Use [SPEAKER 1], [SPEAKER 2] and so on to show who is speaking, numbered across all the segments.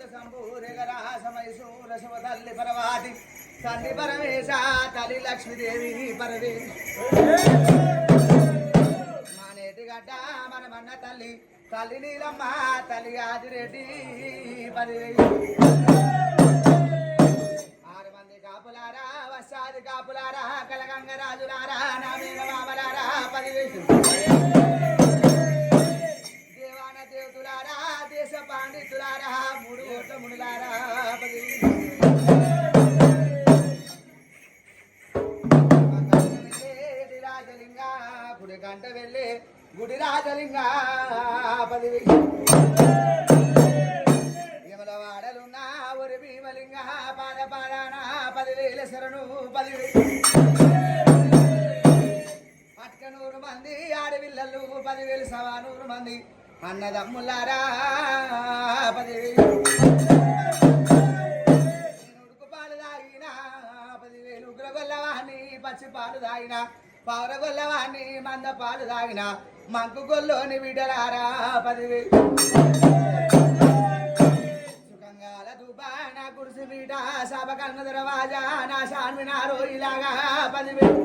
[SPEAKER 1] కైవేరి మోత సంభూరెగరాసమైసూర తల్లి పరవాది తండ్రి పరమేశ తల్లి లక్ష్మీదేవి పరవే మానేటి గడ్డ మన తల్లి తల్లి నీలమ్మ తల్లి ఆదిరెడ్డి ఆరు మంది కాపులారా వస్తాది కాపులారా కలగంగ రాజులారా నా మీద మామలారా పదివేలు పాండితులారా మూడు కోట్ల మునులారా రాజలింగా గుడి రాజలింగ గుడి గంట వెళ్ళి గుడి రాజలింగ పదివేలు యమల వాడలున్నా ఒరి భీమలింగ పాద పాదాన పదివేల శరణు పదివేలు పట్కనూరు మంది ఆడవిల్లలు పదివేలు సవా నూరు మంది. అన్నదమ్ములారా పదివేలు ఉడుకు పాలు తాగిన పదివేలు ఉగ్రగొల్లవాణి పచ్చి పాలు తాగిన పౌరగొల్లవాణి మంద పాలు తాగిన మంకు గొల్లోని విడలారా పదివేలు సుఖంగాల దుబాన గుడిసి బీట సభ కన్న దరవాజా నా షాన్మినారో ఇలాగా పదివేలు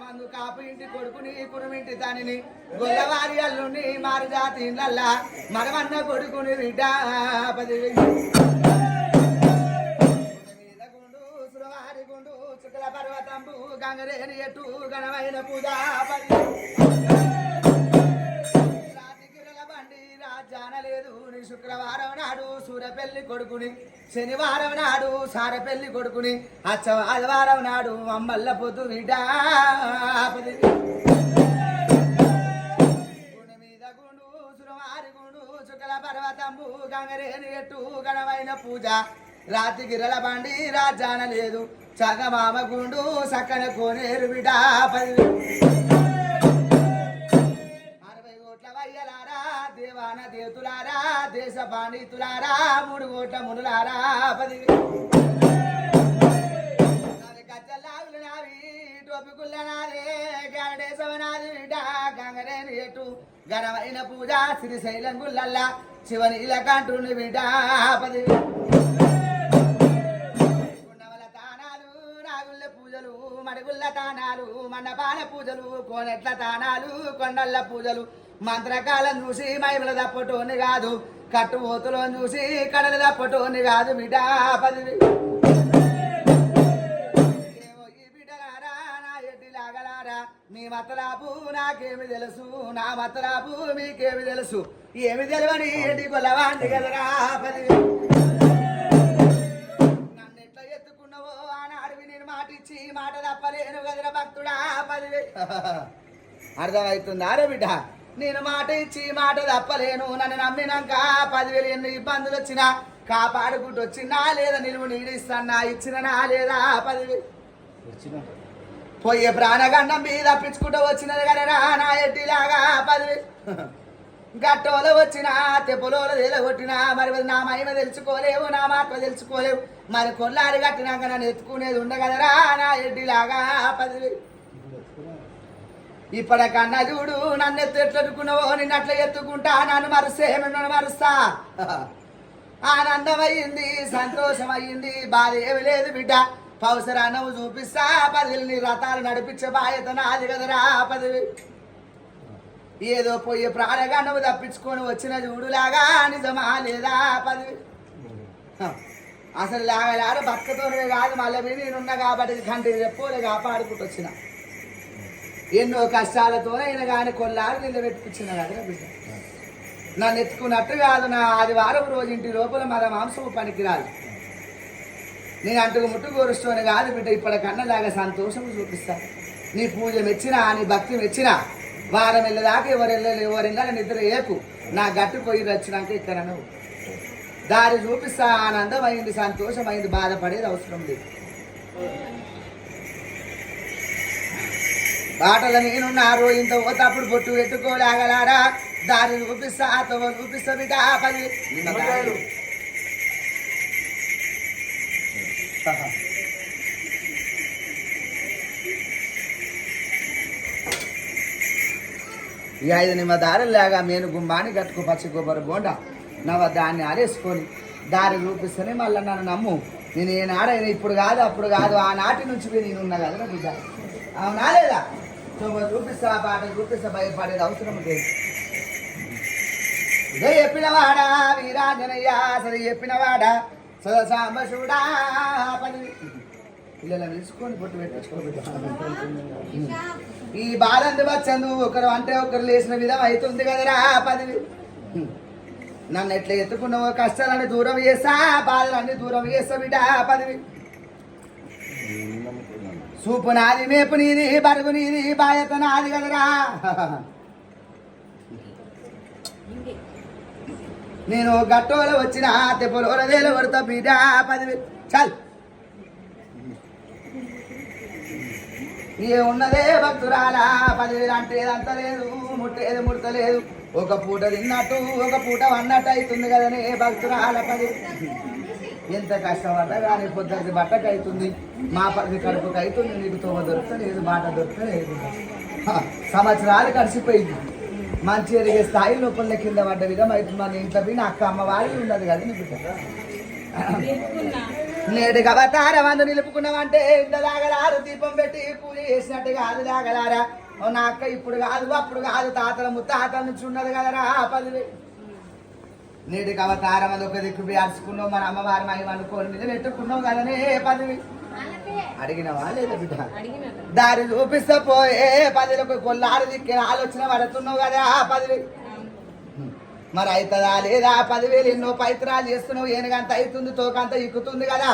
[SPEAKER 1] మందు కాపు ఇంటి కొడుకుని కురుమింటి దానిని. గొల్లవారి అల్లుని మారు జాతి ఇళ్ళల్లా మరమన్న కొడుకుని బిడ్డ పది గుండు పర్వతంబు గంగరేని ఎటు గణమైన పూజ జానలేదు నీ శుక్రవారం నాడు సూరపెల్లి కొడుకుని శనివారం నాడు సారపెల్లి కొడుకుని అచ్చ ఆదివారం నాడు అమ్మల్ల పొద్దు విడా గుండు మీద గుండు గుండు పర్వతంబు గంగరేని ఎట్టు గణమైన పూజ. రాతి గిరల బండి రాజాన లేదు. చగమామ గుండు సకన కోనేరు బిడా పది. గరడేశవ మూడు కోట మునులారా పది ఘనమైన పూజ శ్రీశైలం గుల్లల్లా శివని ఇలకంటుని బిడ్డ పది గుండవల తానాలు నాగుళ్ళ పూజలు మడుగుళ్ళ తానాలు మండపాల పూజలు కోనెట్ల తానాలు కొండల్ల పూజలు. మంత్రకాలం చూసి మైమల తప్పటోని కాదు. కట్టుపోతులో చూసి కడల తప్పటోని కాదు బిడ్డ పది మీ మతలాపు నాకేమి తెలుసు? నా మతలాపు మీకేమి తెలుసు? ఏమి తెలియని ఏంటి కొలవాండి కదరా పది నన్ను ఎట్లా ఎత్తుకున్నావో ఆనాడివి నేను మాటిచ్చి మాట తప్పలేను కదరా భక్తుడా పదివే. అర్థమవుతుందా రే బిడ్డ? నేను మాట ఇచ్చి మాట తప్పలేను. నన్ను నమ్మినాక పదివేలు ఎన్ని ఇబ్బందులు వచ్చినా కాపాడుకుంటూ వచ్చినా లేదా నిలువు నీడిస్తానా ఇచ్చినా లేదా పదివేలు పోయే ప్రాణగండం మీద తప్పించుకుంటూ వచ్చినది కదరా నా ఎట్టిలాగా పదివేలు గట్టోలో వచ్చినా తెప్పలో కొట్టినా మరి నా మహిమ తెలుసుకోలేవు నా మాత్ర తెలుసుకోలేవు. మరి కొల్లారి కట్టినాక నన్ను ఎత్తుకునేది ఉండగలరా? నా ఎడ్డిలాగా పదివేలు ఇప్పటికన్నా చూడు నన్ను ఎత్తు ఎట్లనుకున్నావో నిన్ను అట్లా ఎత్తుకుంటా నన్ను మరుస్తే నన్ను మరుస్తా. ఆనందమైంది సంతోషమైంది బాధ ఏమి లేదు బిడ్డ. పౌసరా నువ్వు చూపిస్తా పదివేలు రథాలు నడిపించే బాధ్యత నాది కదరా పదవి. ఏదో పోయే ప్రాణగా నువ్వు తప్పించుకొని వచ్చిన చూడులాగా నిజమా లేదా పదవి. అసలు లాగలాడు బతుకతోనే కాదు మళ్ళీ నేనున్నా కాబట్టి కంటి రెప్పోలే కాపాడుకుంటూ వచ్చినా. ఎన్నో కష్టాలతోనైనా కానీ కొల్లారు నిలబెట్టుకున్న కదా బిడ్డ. నన్ను ఎత్తుకున్నట్టు కాదు నా ఆదివారం రోజు ఇంటి లోపల మన మాంసము పనికిరాదు. నేను అంటుకు ముట్టు కోరుస్తూనే కాదు బిడ్డ ఇప్పటికన్నలాగా సంతోషము చూపిస్తా. నీ పూజ మెచ్చినా నీ భక్తి మెచ్చినా వారం వెళ్ళదాకా ఎవరు వెళ్ళలేదు ఎవరు వెళ్ళాలి నిద్ర ఏకు నా గట్టు పోయి వచ్చినాక ఇక్కడ నువ్వు. దారి చూపిస్తా ఆనందమైంది సంతోషమైంది బాధపడేది అవసరం లేదు. బాటల నేనున్నారు ఇంత పోతప్పుడు బొట్టు పెట్టుకోలేగలారా? దారి చూపిస్తా తవ చూపిస్తా బిడ్డ నిమ్మకాయలు ఈ ఐదు నిమ్మ దారిలాగా నేను గుమ్మాని కట్టుకు పచ్చి కొబ్బరి బోండ. నవ దాన్ని ఆరేసుకొని దారి చూపిస్తేనే మళ్ళీ నన్ను నమ్ము. నేను ఏనాడైనా ఇప్పుడు కాదు అప్పుడు కాదు ఆనాటి నుంచి నేను ఉన్నా కదా బిడ్డ. అవునా లేదా? చూప చూపిస్తా ఆ పాట చూపిస్తా భయపడేది అవసరం లేదు. ఇదే చెప్పినవాడా వీరాంజనయ్య సరే చెప్పినవాడా సదసాంబశుడా పని. పిల్లలను తీసుకొని పొట్టు పెట్టించుకోబెట్ట. ఈ బాలంది వచ్చందు ఒకరు అంటే ఒకరు లేచిన విధం అవుతుంది కదరా పదివి నన్ను ఎట్లా ఎత్తుకున్నావో కష్టాలన్నీ దూరం చేస్తా బాధలన్నీ దూరం చేస్తా బిడ్డ పదివి సూపు నాది మేపు నీది బరుగు నీది బాధ్యత నాది కదరా. నేను గట్టోల వచ్చిన తెప్పలోల వేలు కొడతా బిడ్డ పదివేలు చల్. ఏ ఉన్నదే భక్తురాలా పదివేలు అంటే ఏదంత లేదు ముట్టేది ముడతలేదు. ఒక పూట తిన్నట్టు ఒక పూట వన్నట్టు అవుతుంది కదనే భక్తురాల పది ఎంత కష్టపడ్డా కానీ పొద్దుకి బట్టకు అవుతుంది మా పది కడుపుకి అవుతుంది నీకు తోమ దొరకలేదు మాట దొరకలేదు హ, సంవత్సరాలు కలిసిపోయింది మంచి ఎరిగే స్థాయి లోపల కింద పడ్డ విధం అవుతుంది. మన ఇంట్లో పోయి నా అక్క అమ్మ వాళ్ళు ఉన్నది కదా నీకు? నేడు అవతారం అందు నిలుపుకున్నామంటే ఇంత దాగలారు దీపం పెట్టి పూజ చేసినట్టు కాదు దాగలారా. ఓ నా అక్క ఇప్పుడు కాదు అప్పుడు కాదు తాతల ముత్తాతల నుంచి ఉన్నది కదరా ఆ పదివి. నీటికి అవతారం అది ఒక దిక్కు అడుచుకున్నావు మన అమ్మవారి మహిమ అనుకోని మీద పెట్టుకున్నావు కదనే పదివి. అడిగినవా లేదా బిడ్డ? దారి చూపిస్తా పోయే పదిలకు కొల్లారు దిక్కే ఆలోచన పడుతున్నావు కదా ఆ పదవి. మరి అవుతుందా లేదా పదివేలు ఎన్నో పైత్రాలు చేస్తున్నావు? ఏనుగంత అవుతుంది తోకంత ఎక్కుతుంది కదా.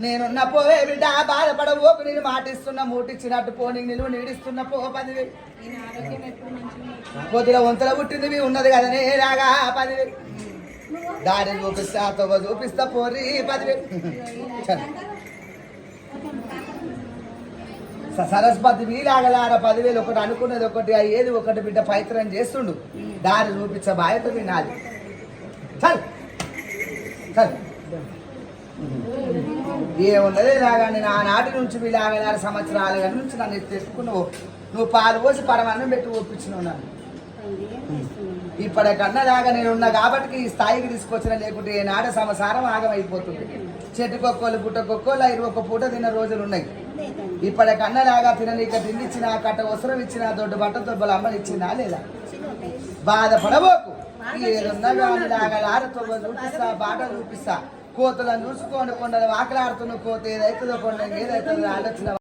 [SPEAKER 1] నేనున్న పోవే బిడ్డ బాధపడబోకు నేను మాటిస్తున్నా మూటిచ్చినట్టు పో నీకు నిలువ నీడిస్తున్న పో పదివేలు కొద్దిగా వంతల పుట్టింది ఉన్నది కదా నేలాగా పదివేలు దారి చూపిస్తా తొవ్వ చూపిస్తా పోరి పదివేలు సరస్వతి వీలాగలార పదివేలు ఒకటి అనుకున్నది ఒకటి ఏది ఒకటి బిడ్డ పైత్రం చేస్తుండు. దారి చూపించ బాధ్యత నాది. చల్. చల్. ఏమున్నది ఇలాగండి నేను ఆనాటి నుంచి వీలాగలార సంవత్సరాల నుంచి నన్ను తెచ్చుకున్నావు నువ్వు పాలు పోసి పరమాన్నం పెట్టి ఒప్పించినావు నన్ను. ఇప్పటికన్నా లాగా నేను ఉన్నా కాబట్టి ఈ స్థాయికి తీసుకొచ్చిన లేకుంటే ఏనాడ సంసారం ఆగమైపోతుంది. చెట్టుకొక్కలు పుట్టకొక్కలు ఐదు ఒక్క పూట తిన్న రోజులు ఉన్నాయి. ఇప్పటికన్నా లాగా తిననీక తిండిచ్చిన కట్ట వస్త్రం ఇచ్చిన దొడ్డు బట్ట తొబ్బలు అమ్మని ఇచ్చినా లేదా? బాధపడబోకు. ఏదున్నా కానీ లాగా ఆడతో చూపిస్తా బాట చూపిస్తా. కోతులను చూసుకోండి కొండలు ఆకలాడుతున్న కోత ఏదైతుందో కొండ ఏదైతుందో ఆలోచన